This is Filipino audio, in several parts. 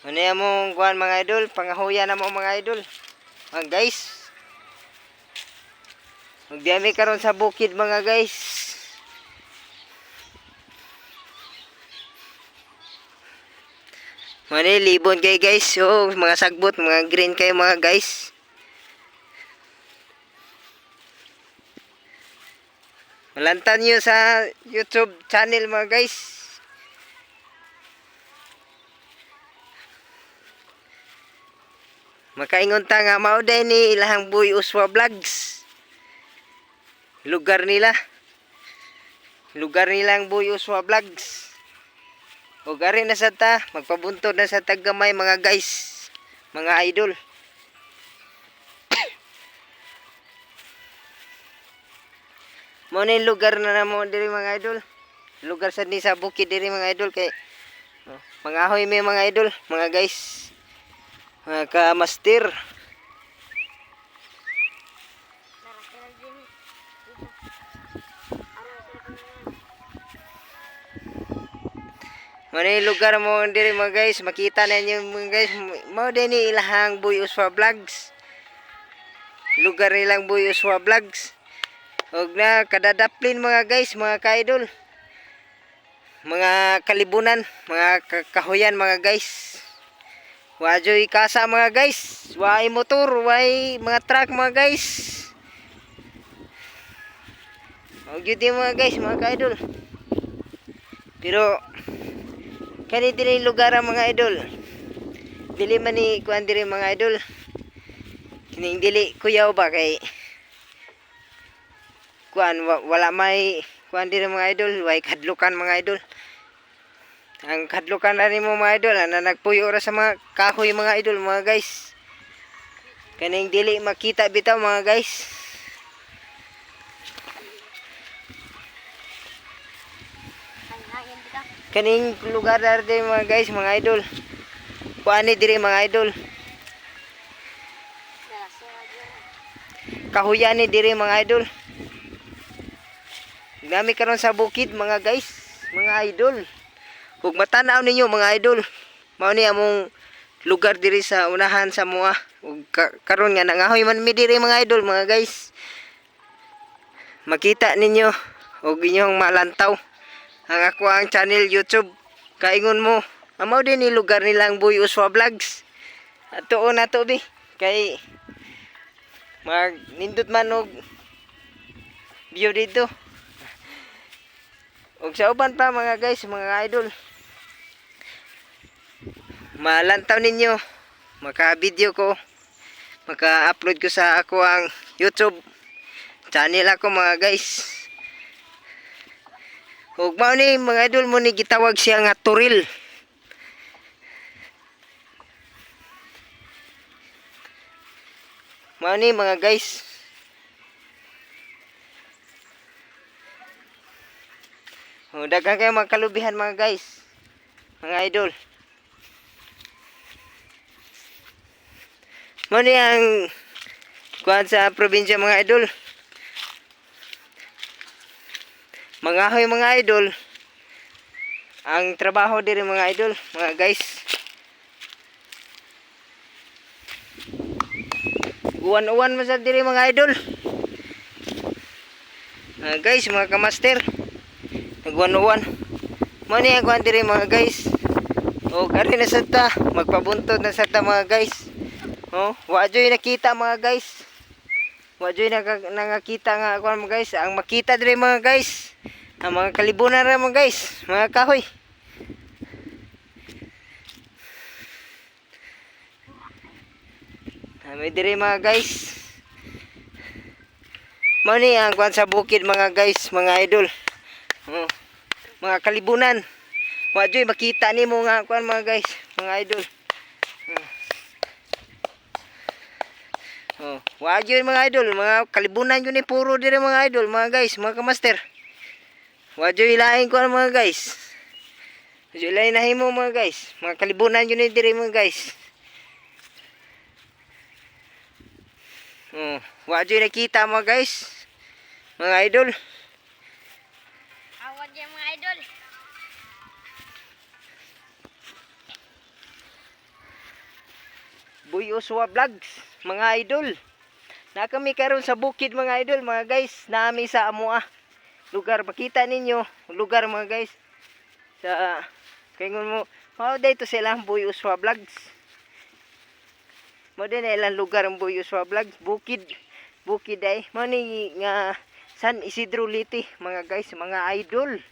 Ano yan mong kuhan mga idol? Pangahuya na mo mga idol. Mga guys. Magdiyami karon sa bukid mga guys. Mani, libon kayo guys. So, mga sagbot, mga green kayo mga guys. Malantan nyo sa YouTube channel mga guys. Makaingon ta nga mao day ni ilahang buy uswa vlogs. Lugar nila. Lugar nilang buy uswa vlogs. O gari na sa ta, magpabuntod na sa taggamay mga guys, mga idol. Mo ni lugar na namo diri mga idol. Lugar sa ni sa bukid diri mga idol kay oh, mga ahoy may mga idol, mga guys. Mga ka-master. Yung lugar mo diri mga guys, makita na niyo mga guys, din ni ilahang Buy Uswa Vlogs. Lugar nilang Buy Uswa Vlogs. Og na kadadaplin mga guys, mga kaidol. Mga kalibunan, mga ka- kahuyan mga guys. Wajoy kasa mga guys. Way motor, way mga truck mga guys. Og yun mga guys, mga kaidol. Pero kani diri lugar ang mga idol. Dili man ni kuan diri mga idol. Kining dili kuyaw ba kay kuan wa- wala may kuan diri mga idol, way kadlukan mga idol. Ang kadlukan na rin mo mga idol, na nagpuyo ra sa mga kahoy mga idol mga guys. Kaning dili makita bitaw mga guys. Kaning lugar na rin mga guys, mga idol. Kuan ni diri mga idol. Kahuyan ni diri mga idol. Nami karon sa bukid mga guys, mga idol. Ug matanaw ninyo mga idol. Mao ni among lugar diri sa unahan sa mua. Ug ka- karon nga nangahoy man mi diri mga idol mga guys. Makita ninyo ug inyong malantaw ang ako ang channel YouTube. Kaingon mo, amaw din ni lugar nilang Buy Uswa Vlogs. Ato na to bi kay mag nindot man og view dito. Og sa uban pa mga guys, mga idol. Malantaw ninyo maka-video ko maka-upload ko sa ako ang YouTube channel ako mga guys. Ug mao ni mga idol mo ni gitawag siya nga turil. Mao ni mga guys. Oh, daghang kayo mga kalubihan mga guys. Mga idol. Ni ang kuan sa probinsya mga idol. Mga hoy mga idol. Ang trabaho diri mga idol, mga guys. Uwan-uwan mo sa diri mga idol. Mga guys, mga kamaster. Nagwan-uwan. Mo ang kuan diri mga guys. O kari na sa ta, magpabuntod na sa ta mga guys. Oh, wa joy nakita mga guys. Wa joy naka, nakakita nga ako mga guys. Ang makita diri mga guys. Ang mga kalibunan ra mga guys. Mga kahoy. Kami diri mga guys. Mao ni ang kwan sa bukid mga guys, mga idol. Oh, mga kalibunan. Wa joy makita nimo nga kwan mga guys, mga idol. Oh, wa mga idol, mga kalibunan yun ni puro dire mga idol, mga guys, mga kamaster. Wa joy lain ko mga guys. Wa joy lain na himo mga guys, mga kalibunan yun ni dire mga guys. Oh, wa nakita mga guys. Mga idol. Awad yan mga idol. Boy Uswa Vlogs, mga idol. Na kami karon sa bukid mga idol, mga guys, nami sa Amoa. Lugar makita ninyo, lugar mga guys. Sa kaingon mo, mao dito sila ang Boy Uswa Vlogs. Mo din ilang lugar ang Boy Uswa Vlogs, bukid. Bukid ay mo ni nga San Isidro Liti, mga guys, mga idol.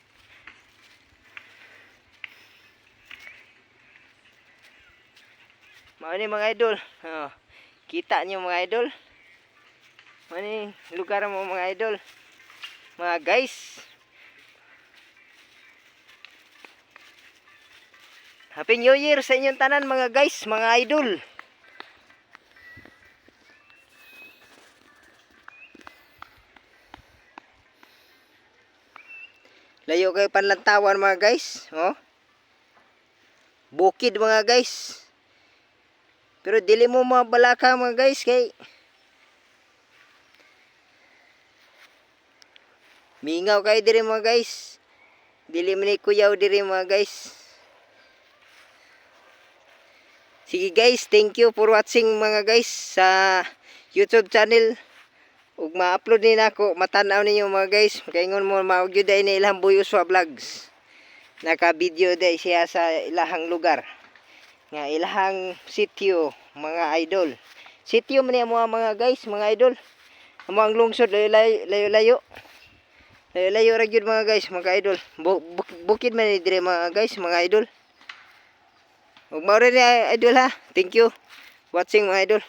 Mao ni mga idol. Oh, kita niyo mga idol. Mao ni lugar mo mga idol. Mga guys. Happy New Year sa inyong tanan mga guys, mga idol. Layo kayo panlantawan mga guys, oh. Bukid mga guys. Pero dili mo mabalaka mga guys kay Mingaw kayo diri mga guys. Dili man ni kuyaw diri mga guys. Sige guys, thank you for watching mga guys sa YouTube channel. Ug ma-upload ni nako, matanaw ninyo mga guys. Kaingon mo maog yun dahil na ilang buyo sa vlogs. Naka-video dahil siya sa ilahang lugar nga ilahang sitio mga idol. Sitio man niya mga guys mga idol. Amo ang lungsod layo layo layo layo. Layo ra gyud mga guys mga idol. Bu- bu- bukid man dire mga guys mga idol. Ug mao ni idol ha. Thank you. Watching mga idol